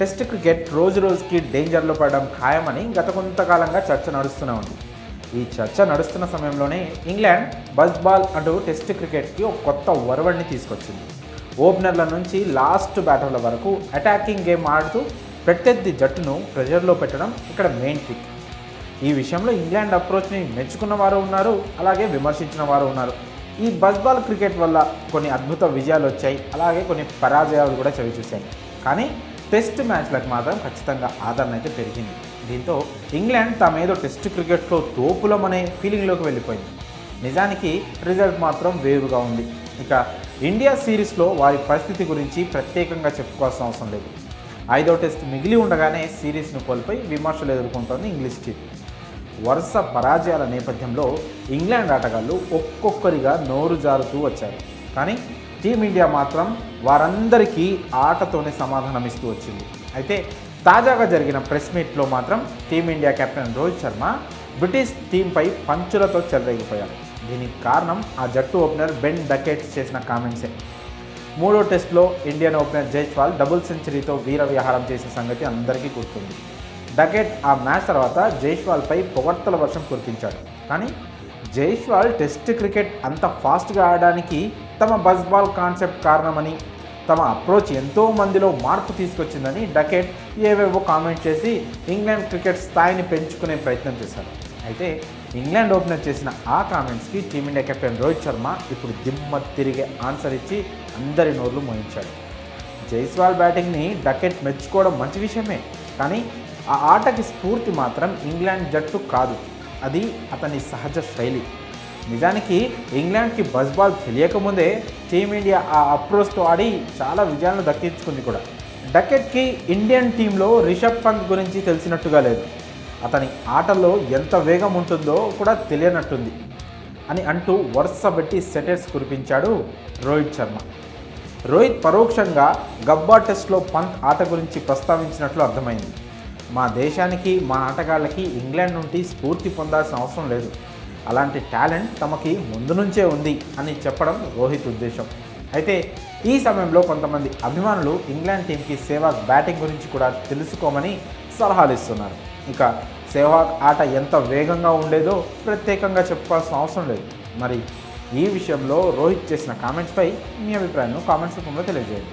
Test cricket రోజు రోజుకి డేంజర్లో పడడం ఖాయమని గత కొంతకాలంగా చర్చ నడుస్తూనే ఉంది. ఈ చర్చ నడుస్తున్న సమయంలోనే ఇంగ్లాండ్ బజ్ బాల్ అంటూ టెస్ట్ క్రికెట్కి ఒక కొత్త ఒరవడిని తీసుకొచ్చింది. ఓపెనర్ల నుంచి లాస్ట్ బ్యాటర్ల వరకు అటాకింగ్ గేమ్ ఆడుతూ ప్రత్యర్థి జట్టును ప్రెజర్లో పెట్టడం ఇక్కడ మెయిన్ ట్రిక్. ఈ విషయంలో ఇంగ్లాండ్ అప్రోచ్ని మెచ్చుకున్న వారు ఉన్నారు అలాగే విమర్శించిన వారు ఉన్నారు. ఈ బస్బాల్ క్రికెట్ వల్ల కొన్ని అద్భుత విజయాలు వచ్చాయి. అలాగే కొన్ని పరాజయాలు కూడా చవి చూశాయి. కానీ టెస్ట్ మ్యాచ్లకు మాత్రం ఖచ్చితంగా ఆదరణ అయితే పెరిగింది. దీంతో ఇంగ్లాండ్ తామేదో టెస్ట్ క్రికెట్లో తోపులమనే ఫీలింగ్లోకి వెళ్ళిపోయింది. నిజానికి రిజల్ట్ మాత్రం వేరుగా ఉంది. ఇక ఇండియా సిరీస్లో వారి పరిస్థితి గురించి ప్రత్యేకంగా చెప్పుకోవాల్సిన అవసరం లేదు. ఐదో టెస్ట్ మిగిలి ఉండగానే సిరీస్ను కోల్పోయి విమర్శలు ఎదుర్కొంటోంది ఇంగ్లీష్ టీం వరుస పరాజయాల నేపథ్యంలో ఇంగ్లాండ్ ఆటగాళ్ళు ఒక్కొక్కరిగా నోరు జారుతూ వచ్చారు. కానీ టీమిండియా మాత్రం వారందరికీ ఆటతోనే సమాధానం ఇస్తూ వచ్చింది. అయితే తాజాగా జరిగిన ప్రెస్ మీట్లో మాత్రం team India captain Rohit Sharma British టీంపై పంచులతో చెలరేగిపోయారు. దీనికి కారణం ఆ జట్టు ఓపెనర్ బెన్ డకెట్స్ చేసిన కామెంట్సే. మూడో టెస్ట్లో ఇండియన్ ఓపెనర్ జైస్వాల్ డబుల్ సెంచరీతో వీర విహారం చేసిన సంగతి అందరికీ గుర్తుంది. డకెట్ ఆ మ్యాచ్ తర్వాత జైష్వాల్పై పొగడ్తల వర్షం కురిపించాడు. కానీ జైష్వాల్ టెస్ట్ క్రికెట్ అంత ఫాస్ట్గా ఆడడానికి తమ బజ్ బాల్ కాన్సెప్ట్ కారణమని తమ అప్రోచ్ ఎంతో మందిలో మార్పు తీసుకొచ్చిందని డకెట్ ఏవేవో కామెంట్ చేసి ఇంగ్లాండ్ క్రికెట్ స్థాయిని పెంచుకునే ప్రయత్నం చేశారు. అయితే ఇంగ్లాండ్ ఓపెనర్ చేసిన ఆ కామెంట్స్కి team India captain Rohit Sharma ఇప్పుడు దిమ్మ తిరిగే ఆన్సర్ ఇచ్చి అందరి నోర్లు మోయించాడు. జైస్వాల్ బ్యాటింగ్ని డకెట్ మెచ్చుకోవడం మంచి విషయమే కానీ ఆ ఆటకి స్ఫూర్తి మాత్రం ఇంగ్లాండ్ జట్టు కాదు. అది అతని సహజ శైలి. నిజానికి ఇంగ్లాండ్కి బజ్ బాల్ తెలియకముందే టీమిండియా ఆ అప్రోచ్తో ఆడి చాలా విజయాలను దక్కించుకుంది కూడా. డకెట్కి ఇండియన్ టీంలో రిషబ్ పంత్ గురించి తెలిసినట్టుగా లేదు. అతని ఆటలో ఎంత వేగం ఉంటుందో కూడా తెలియనట్టుంది అని అంటూ వరుస పెట్టి సెటర్స్ కురిపించాడు రోహిత్ శర్మ. రోహిత్ పరోక్షంగా గబ్బా టెస్ట్లో పంత్ ఆట గురించి ప్రస్తావించినట్లు అర్థమైంది. మా దేశానికి మా ఆటగాళ్ళకి ఇంగ్లాండ్ నుండి స్ఫూర్తి పొందాల్సిన అవసరం లేదు. అలాంటి టాలెంట్ తమకి ముందు నుంచే ఉంది అని చెప్పడం రోహిత్ ఉద్దేశం. అయితే ఈ సమయంలో కొంతమంది అభిమానులు ఇంగ్లాండ్ టీంకి సేవాగ్ బ్యాటింగ్ గురించి కూడా తెలుసుకోమని సలహాలు ఇస్తున్నారు. ఇక సేవాగ్ ఆట ఎంత వేగంగా ఉండేదో ప్రత్యేకంగా చెప్పుకోవాల్సిన అవసరం లేదు. మరి ఈ విషయంలో రోహిత్ చేసిన కామెంట్స్పై మీ అభిప్రాయాన్ని కామెంట్స్ రూపంలో తెలియజేయండి.